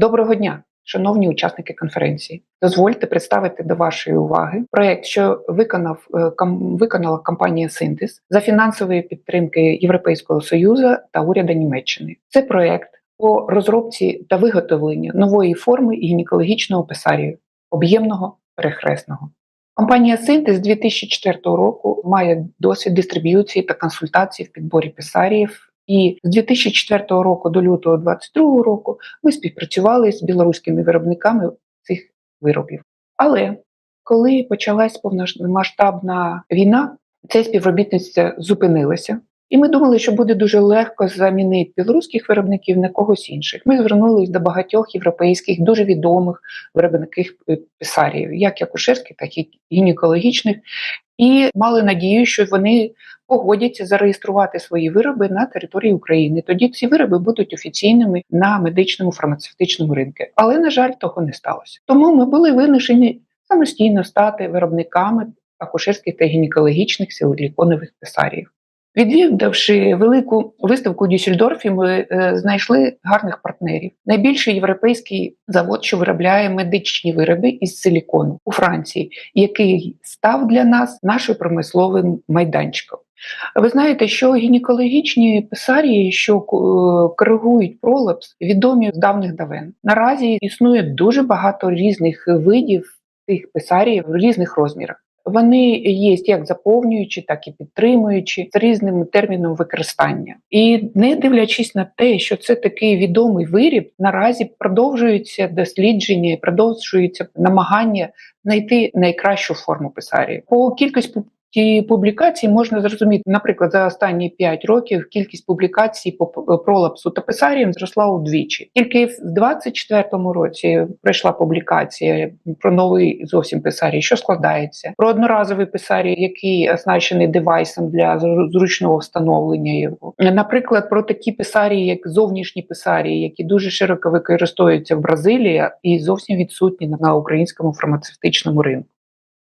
Доброго дня, шановні учасники конференції. Дозвольте представити до вашої уваги проект, що виконав е, виконала компанія Синтез за фінансової підтримки Європейського союзу та уряду Німеччини. Це проект по розробці та виготовленню нової форми гінекологічного писарію об'ємного перехресного. Компанія Синтез з 2004 року має досвід дистриб'юції та консультацій в підборі писаріїв. І з 2004 року до лютого 2022 року ми співпрацювали з білоруськими виробниками цих виробів. Але коли почалась повномасштабна війна, це співробітництво зупинилося. І ми думали, що буде дуже легко замінити білоруських виробників на когось інших. Ми звернулися до багатьох європейських, дуже відомих виробників писарів, як акушерських, так і гінекологічних, і мали надію, що вони погодяться зареєструвати свої вироби на території України. Тоді ці вироби будуть офіційними на медичному фармацевтичному ринку. Але на жаль, того не сталося. Тому ми були вимушені самостійно стати виробниками акушерських та гінекологічних силіконових писарів. Відвідавши велику виставку у Дюссельдорфі, ми е, знайшли гарних партнерів. Найбільший європейський завод, що виробляє медичні вироби із силікону у Франції, який став для нас нашим промисловим майданчиком. Ви знаєте, що гінекологічні писарії, що е, коригують пролапс, відомі з давних давен. Наразі існує дуже багато різних видів тих писаріїв в різних розмірах. Вони є як заповнюючі, так і підтримуючі з різним терміном використання. І не дивлячись на те, що це такий відомий виріб, наразі продовжуються дослідження, продовжуються намагання знайти найкращу форму писарії. По кількості Ті публікації можна зрозуміти, наприклад, за останні 5 років кількість публікацій по пролапсу та писаріям зросла удвічі. Тільки в 24-му році прийшла публікація про новий зовсім писарій, що складається про одноразовий писарій, який оснащений девайсом для зручного встановлення його. Наприклад, про такі писарії, як зовнішні писарії, які дуже широко використовуються в Бразилії і зовсім відсутні на українському фармацевтичному ринку.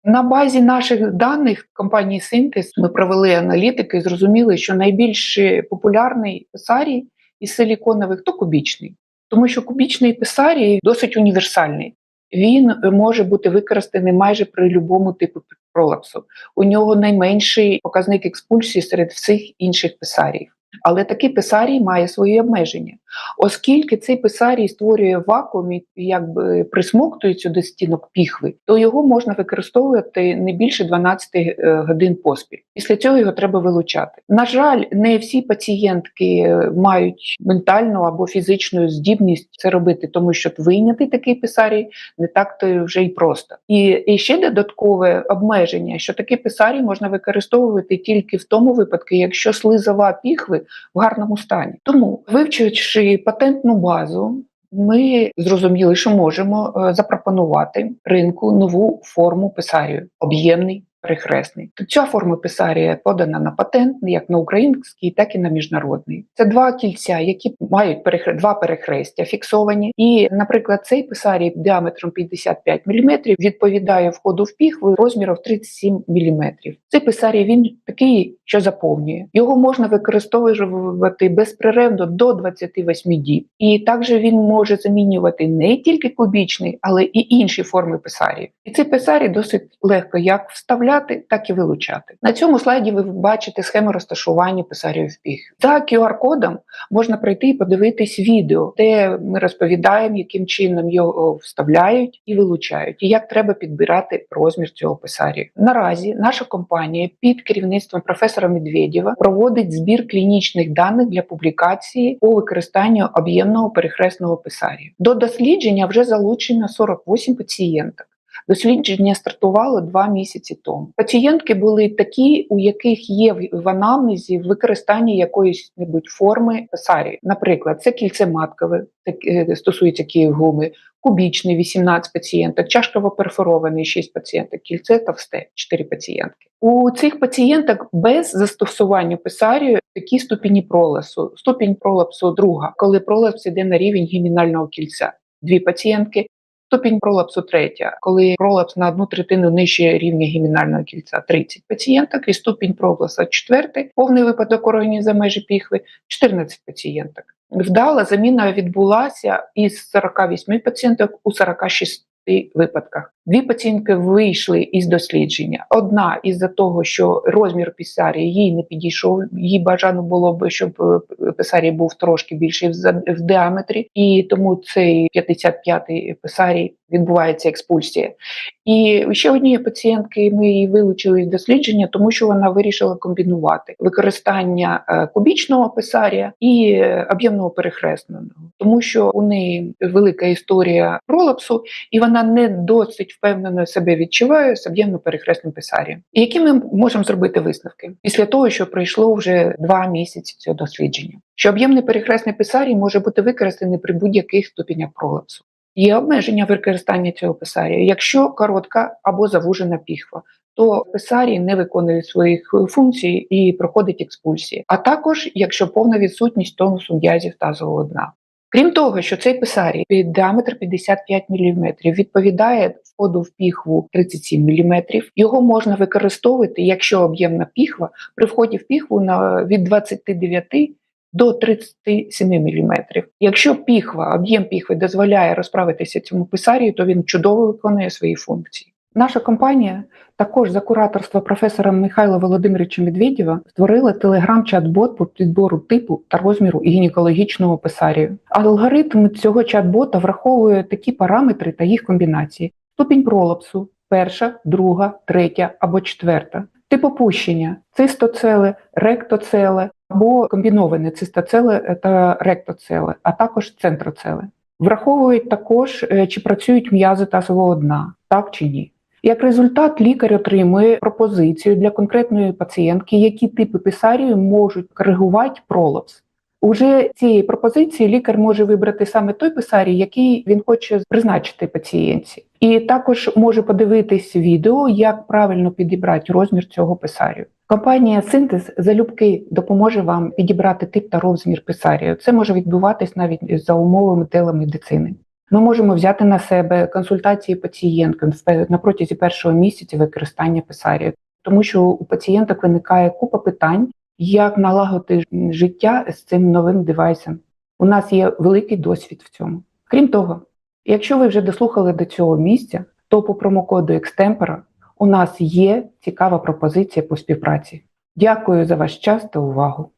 На базі наших даних компанії Синтез ми провели аналітики і зрозуміли, що найбільш популярний писарій із силіконових то кубічний, тому що кубічний писарій досить універсальний. Він може бути використаний майже при будь-якому типу пролапсу. У нього найменший показник експульсії серед всіх інших писарів. Але такий писарій має свої обмеження, оскільки цей писарій створює вакуум і якби присмоктується до стінок піхви, то його можна використовувати не більше 12 е, годин поспіль. Після цього його треба вилучати. На жаль, не всі пацієнтки мають ментальну або фізичну здібність це робити, тому що вийняти такий писарій не так то вже й просто. І, і ще додаткове обмеження, що такий писарій можна використовувати тільки в тому випадку, якщо слизова піхви в гарному стані. Тому, вивчуючи патентну базу, ми зрозуміли, що можемо е, запропонувати ринку нову форму писарію об'ємний перехресний. Ця форма писарія подана на патент як на український, так і на міжнародний. Це два кільця, які мають перехр... два перехрестя фіксовані. І, наприклад, цей писарій діаметром 55 мм відповідає входу в піхву розміром 37 мм. Цей писарій він такий, що заповнює. Його можна використовувати безперервно до 28 діб. І також він може замінювати не тільки кубічний, але і інші форми писарів. І цей писарій досить легко як вставляти вставляти, так і вилучати. На цьому слайді ви бачите схему розташування писарів піх. За QR-кодом можна пройти і подивитись відео, де ми розповідаємо, яким чином його вставляють і вилучають, і як треба підбирати розмір цього писарів. Наразі наша компанія під керівництвом професора Медведєва проводить збір клінічних даних для публікації по використанню об'ємного перехресного писарів. До дослідження вже залучено 48 пацієнток. Дослідження стартувало два місяці тому. Пацієнтки були такі, у яких є в анамнезі використання якоїсь небудь форми писарі. Наприклад, це кільце маткове, це стосується київгуми, кубічний 18 пацієнток, чашково перфорований 6 пацієнток, кільце товсте 4 пацієнтки. У цих пацієнток без застосування писарію такі ступені пролапсу. Ступінь пролапсу друга, коли пролапс іде на рівень гімінального кільця. Дві пацієнтки, Ступінь пролапсу третя, коли пролапс на одну третину нижче рівня гімінального кільця 30 пацієнток, і ступінь пролапса четвертий, повний випадок органів за межі піхви 14 пацієнток. Вдала заміна відбулася із 48 пацієнток у 46 випадках. Дві пацієнтки вийшли із дослідження. Одна із-за того, що розмір пісарії їй не підійшов. Їй бажано було б, щоб е, писарій був трошки більший в діаметрі, і тому цей 55-й писарій відбувається експульсія. І ще однієї пацієнтки ми її вилучили з дослідження, тому що вона вирішила комбінувати використання е, кубічного писарія і е, об'ємного перехресного, тому що у неї велика історія пролапсу, і вона не досить впевнено себе відчуває з об'ємно перехресним писарієм. І які ми можемо зробити висновки після того, що пройшло вже два місяці цього дослідження? Що об'ємний перехресний писарій може бути використаний при будь-яких ступенях пролапсу. Є обмеження використання цього писарія. Якщо коротка або завужена піхва, то писарій не виконує своїх функцій і проходить експульсії. А також якщо повна відсутність тонусу м'язів тазового дна. Крім того, що цей писарій під діаметр 55 мм відповідає входу в піхву 37 мм, його можна використовувати, якщо об'ємна піхва при вході в піхву на від 29 до 37 мм. Якщо піхва, об'єм піхви дозволяє розправитися цьому писарію, то він чудово виконує свої функції. Наша компанія також за кураторства професора Михайла Володимировича Медведєва створила телеграм-чат-бот по підбору типу та розміру гінекологічного писарію. Алгоритм цього чат-бота враховує такі параметри та їх комбінації: ступінь пролапсу, перша, друга, третя або четверта, тип опущення, цистоцеле, ректоцеле або комбіноване цистоцеле та ректоцеле, а також центроцеле. Враховують також, е, чи працюють м'язи тазового дна, так чи ні. Як результат, лікар отримує пропозицію для конкретної пацієнтки, які типи писарію можуть коригувати пролапс. Уже цієї пропозиції лікар може вибрати саме той писарій, який він хоче призначити пацієнтці, і також може подивитись відео, як правильно підібрати розмір цього писарію. Компанія Синтез залюбки допоможе вам підібрати тип та розмір писарію. Це може відбуватись навіть за умовами телемедицини. Ми можемо взяти на себе консультації пацієнтки на протязі першого місяця використання писарію, тому що у пацієнток виникає купа питань, як налагодити життя з цим новим девайсом. У нас є великий досвід в цьому. Крім того, якщо ви вже дослухали до цього місця, то по промокоду Екстемпера у нас є цікава пропозиція по співпраці. Дякую за ваш час та увагу.